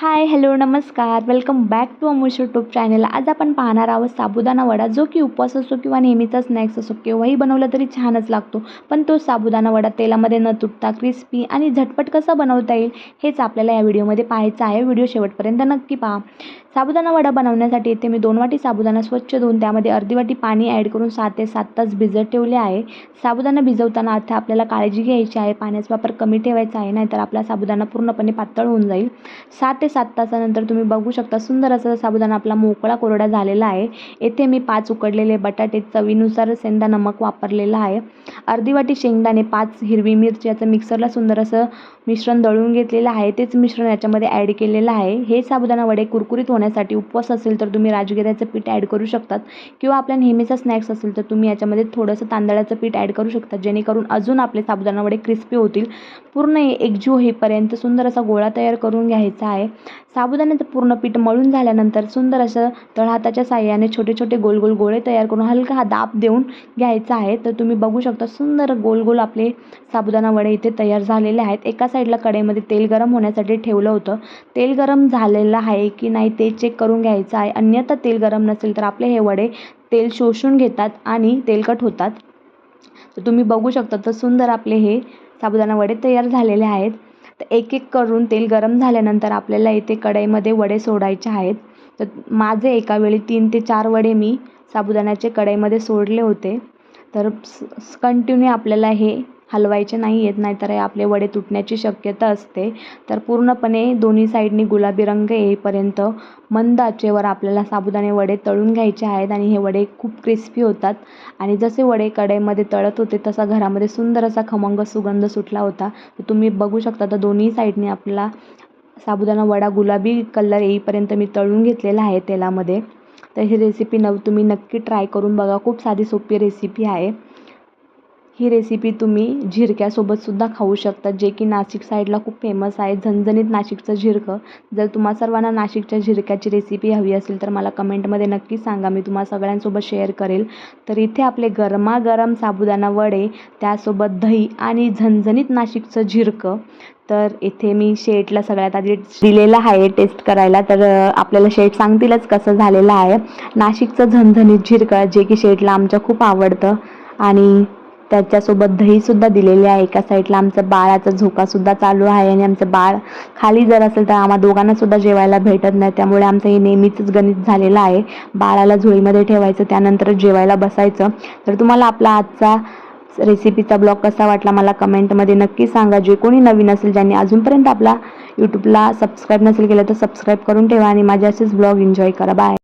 हाय hello नमस्कार. Welcome back to Amush YouTube channel आज आपण पाहणार आहोत साबुदाणा वडा. जो की उपवास असो किंवा नेहमीचा स्नॅक्स असो केव्हाही बनवला तरी छानच लागतो. पण तो साबुदाणा वडा तेलामध्ये न तुटता क्रिस्पी आणि झटपट कसा बनवता येईल हेच आपल्याला या व्हिडिओमध्ये पाहायचं आहे. व्हिडिओ शेवटपर्यंत नक्की पहा. साबुदाणा वडा बनवण्यासाठी इथे मी दोन वाटी साबुदाणा स्वच्छ धुवून त्यामध्ये अर्धी वाटी पाणी ॲड करून सात ते सात तास भिजत ठेवले आहे. साबुदाणा भिजवताना आता आपल्याला काळजी घ्यायची आहे. पाण्याचा वापर कमी ठेवायचा आहे नाहीतर आपला साबुदाणा पूर्णपणे पातळ होऊन जाईल. सात ते सात तासानंतर तुम्ही बघू शकता. सुंदर असा साबुदाणा आपला मोकळा कोरडा झालेला आहे. येथे मी पाच उकडलेले बटाटे चवीनुसार सेंदा नमक वापरलेला आहे. अर्धी वाटी शेंगदाणे पाच हिरवी मिरची याचं मिक्सरला सुंदर असं मिश्रण दळून घेतलेलं आहे. तेच मिश्रण याच्यामध्ये ॲड केलेलं आहे. हे साबुदाणा वडे कुरकुरीत होण्यासाठी उपवास असेल तर तुम्ही राजगिऱ्याचं पीठ ॲड करू शकतात. किंवा आपल्या नेहमीचा स्नॅक्स असेल तर तुम्ही याच्यामध्ये थोडंसं तांदळाचं पीठ ॲड करू शकता. जेणेकरून अजून आपले साबुदाणा वडे क्रिस्पी होतील. पूर्ण एकजीव होईपर्यंत सुंदर असा गोळा तयार करून घ्यायचा आहे. साबुदाण्याचं पूर्ण पीठ मळून झाल्यानंतर सुंदर असं तळहाताच्या साह्याने छोटे छोटे गोल गोल गोळे तयार करून हलका हा दाब देऊन घ्यायचा आहे. तर तुम्ही बघू शकता सुंदर गोल गोल आपले साबुदाणा वडे इथे तयार झालेले आहेत. एका साईडला कढईमध्ये तेल गरम होण्यासाठी ठेवलं होतं. तेल गरम झालेलं आहे की नाही ते चेक करून घ्यायचं आहे. अन्यथा तेल गरम नसेल तर आपले हे वडे तेल शोषून घेतात आणि तेलकट होतात. तर तुम्ही बघू शकता तर सुंदर आपले हे साबुदाणा वडे तयार झालेले आहेत. तर एक एक करून तेल गरम झाल्यानंतर आपल्याला इथे कढईमध्ये वडे सोडायचे आहेत. तर माझे एका वेळी तीन ते चार वडे मी साबुदाण्याचे कढईमध्ये सोडले होते. तर कंटिन्यू आपल्याला हे हलवायचे नाही आहेत नाहीतर हे आपले वडे तुटण्याची शक्यता असते. तर पूर्णपणे दोन्ही साईडनी गुलाबी रंग येईपर्यंत मंद आचेवर आपल्याला साबुदाणे वडे तळून घ्यायचे आहेत आणि हे वडे खूप क्रिस्पी होतात. आणि जसे वडे कढईमध्ये तळत होते तसा घरामध्ये सुंदर असा खमंग सुगंध सुटला होता. तर तुम्ही बघू शकता तर दोन्ही साईडने आपला साबुदाणा वडा गुलाबी कलर येईपर्यंत मी तळून घेतलेला आहे तेलामध्ये. तर ही रेसिपी नव तुम्ही नक्की ट्राय करून बघा. खूप साधी सोपी रेसिपी आहे. ही रेसिपी तुम्ही झिरक्यासोबतसुद्धा खाऊ शकता जे की नाशिक साईडला खूप फेमस आहे. झणझणीत नाशिकचं झिरकं जर तुम्हा सर्वांना नाशिकच्या झिरक्याची रेसिपी हवी असेल तर मला कमेंटमध्ये नक्की सांगा. मी तुम्हा सगळ्यांसोबत शेअर करेल. तर इथे आपले गरमागरम साबुदाणा वडे त्यासोबत दही आणि झणझणीत नाशिकचं झिरकं तर इथे मी शेटला सगळ्यात आधी दिलेलं आहे टेस्ट करायला. तर आपल्याला शेट सांगतीलच कसं झालेलं आहे. नाशिकचं झणझणीत झिरकं जे की शेटला आमच्या खूप आवडतं. आणि त्याच्यासोबत दहीसुद्धा दिलेले आहे. एका साईडला आमचं बाळाचा झोकासुद्धा चालू आहे आणि आमचं बाळ खाली जर असेल तर आम्हा दोघांनासुद्धा जेवायला भेटत नाही. त्यामुळे आमचं हे नेहमीचंच गणित झालेलं आहे. बाळाला झोळीमध्ये ठेवायचं त्यानंतर जेवायला बसायचं. तर तुम्हाला आपला आजचा रेसिपीचा ब्लॉग कसा वाटला मला कमेंटमध्ये नक्की सांगा. जे कोणी नवीन असेल ज्यांनी अजूनपर्यंत आपला यूट्यूबला सबस्क्राईब नसेल केलं तर सबस्क्राईब करून ठेवा आणि माझे असेच ब्लॉग एन्जॉय करा. बाय